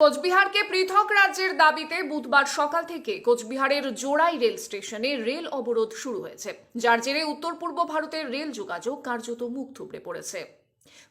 কোচবিহারকে পৃথক রাজ্যের দাবিতে বুধবার সকাল থেকে কোচবিহারের জোড়াই রেল স্টেশনে রেল অবরোধ শুরু হয়েছে। যার জেরে উত্তর পূর্ব ভারতের রেল যোগাযোগ কার্যত মুখ থুবড়ে পড়েছে।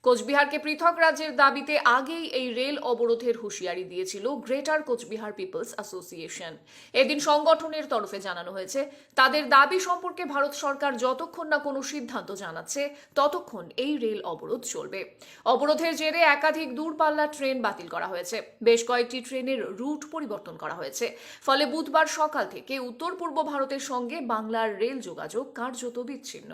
কোচবিহারকে পৃথক রাজ্যের দাবিতে আগেই এই রেল অবরোধের হুঁশিয়ারি দিয়েছিল গ্রেটার কোচবিহার পিপলস অ্যাসোসিয়েশন। এদিন সংগঠনের তরফে জানানো হয়েছে, তাদের দাবি সম্পর্কে ভারত সরকার যতক্ষণ না কোনো সিদ্ধান্ত জানাচ্ছে, ততক্ষণ এই রেল অবরোধ চলবে। অবরোধের জেরে একাধিক দূরপাল্লার ট্রেন বাতিল করা হয়েছে। বেশ কয়েকটি ট্রেনের রুট পরিবর্তন করা হয়েছে। ফলে বুধবার সকাল থেকে উত্তর পূর্ব ভারতের সঙ্গে বাংলার রেল যোগাযোগ কার্যত বিচ্ছিন্ন।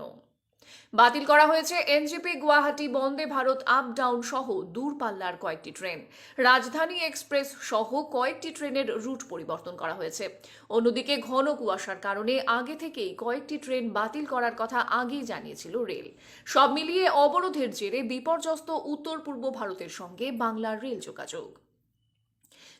বাতিল করা হয়েছে NJP, Guwahati, Vande Bharat up down সহ দূরপাল্লার কয়েকটি ট্রেন। রাজধানী এক্সপ্রেস সহ কয়েকটি ট্রেনের রুট পরিবর্তন করা হয়েছে। অন্যদিকে ঘন কুয়াশার কারণে আগে থেকেই কয়েকটি ট্রেন বাতিল করার কথা আগেই জানিয়েছিল রেল। সব মিলিয়ে অবরোধের জেরে বিপর্যস্ত উত্তর পূর্ব ভারতের সঙ্গে বাংলার রেল যোগাযোগ।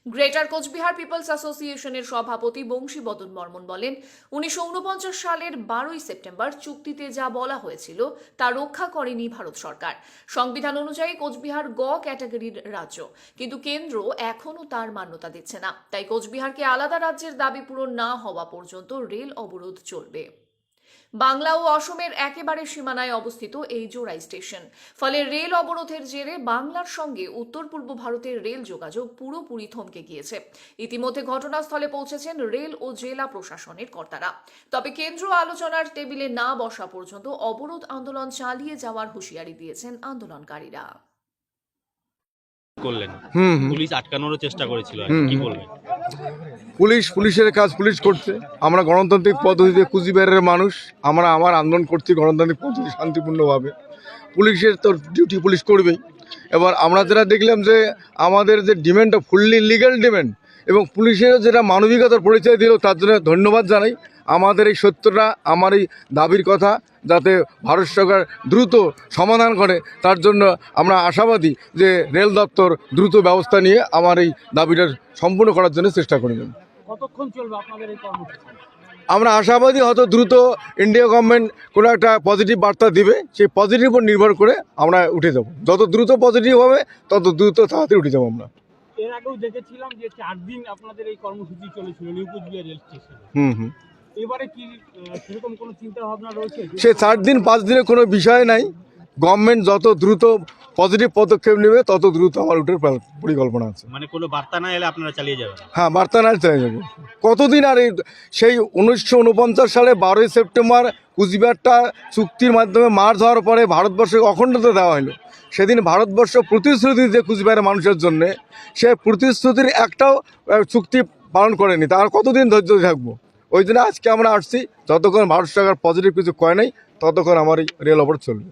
গ্রেটার কোচবিহার পিপলস অ্যাসোসিয়েশনের সভাপতি বংশীবদন বর্মন বলেন, উনিশশো ঊনপঞ্চাশ সালের বারোই সেপ্টেম্বর চুক্তিতে যা বলা হয়েছিল তা রক্ষা করেনি ভারত সরকার। সংবিধান অনুযায়ী কোচবিহার গ ক্যাটাগরির রাজ্য, কিন্তু কেন্দ্র এখনও তার মান্যতা দিচ্ছে না। তাই কোচবিহারকে আলাদা রাজ্যের দাবি পূরণ না হওয়া পর্যন্ত রেল অবরোধ চলবে। বাংলা ও অসমের একেবারে সীমানায় অবস্থিত এই জোড়াই স্টেশন। ফলে রেল অবরোধের জেরে বাংলার সঙ্গে উত্তর পূর্ব ভারতের রেল যোগাযোগ পুরোপুরি থমকে গিয়েছে। ইতিমধ্যে ঘটনাস্থলে পৌঁছেছেন রেল ও জেলা প্রশাসনের কর্তারা। তবে কেন্দ্র আলোচনার টেবিলে না বসা পর্যন্ত অবরোধ আন্দোলন চালিয়ে যাওয়ার হুঁশিয়ারি দিয়েছেন আন্দোলনকারীরা। করলেন। হুম হুম। পুলিশ চেষ্টা করেছিল কি বলবেন? পুলিশ পুলিশের কাজ পুলিশ করছে। আমরা গণতান্ত্রিক পদ্ধতিতে কুচবিহারের মানুষ। আমরা আমার আন্দোলন করছি গণতান্ত্রিক পদ্ধতি শান্তিপূর্ণভাবে। পুলিশের তো ডিউটি পুলিশ করবেই। এবার আমরা যারা দেখলাম যে আমাদের যে ডিমান্ডটা ফুললি লিগ্যাল ডিমান্ড এবং পুলিশেরও যেটা মানবিকতার পরিচয় দিল তার জন্য ধন্যবাদ জানাই। আমাদের এই সত্যটা আমার এই দাবির কথা যাতে ভারত সরকার দ্রুত সমাধান করে তার জন্য আমরা আশাবাদী যে রেল দপ্তর দ্রুত ব্যবস্থা নিয়ে আমার এই দাবিটা সম্পূর্ণ করার জন্য চেষ্টা করবেন কতক্ষণ চলবে আপনাদের এই আমরা আশাবাদী হয়তো দ্রুত ইন্ডিয়া গভর্নমেন্ট কোনো একটা পজিটিভ বার্তা দিবে সেই পজিটিভ উপর নির্ভর করে আমরা উঠে যাব। যত দ্রুত পজিটিভ হবে তত দ্রুত তাড়াতাড়ি উঠে যাব আমরা। এর আগেও দেখেছিলাম যে চার দিন আপনাদের এই কর্মসূচি চলেছিল নিউকুচবিহার রেল স্টেশনে। হুম হুম। এবারে কি সেরকম কোনো চিন্তা ভাবনা রয়েছে? সে চার দিন পাঁচ দিনের কোনো বিষয় নাই। গভর্নমেন্ট যত দ্রুত পজিটিভ পদক্ষেপ নেবে তত দ্রুত আমার উঠে পরিকল্পনা আছে। মানে কোনো বার্তা না এলে আপনারা চালিয়ে যাবেন? হ্যাঁ বার্তা না চাই যাব। কতদিন আর এই সেই উনিশশো উনপঞ্চাশ সালে বারোই সেপ্টেম্বর কুচবিহারটা চুক্তির মাধ্যমে মার্চ হওয়ার পরে ভারতবর্ষকে অখণ্ডতা দেওয়া হলো। সেদিন ভারতবর্ষ প্রতিশ্রুতি দিতে কুচবিহারের মানুষের জন্য। সে প্রতিশ্রুতির একটাও চুক্তি পালন করেনি। তার কতদিন ধৈর্য থাকব? ওই জন্য আজকে আমরা আসছি। যতক্ষণ ভারত সরকার পজিটিভ কিছু কয় নাই, ততক্ষণ আমার এই রেল অপর চলবে।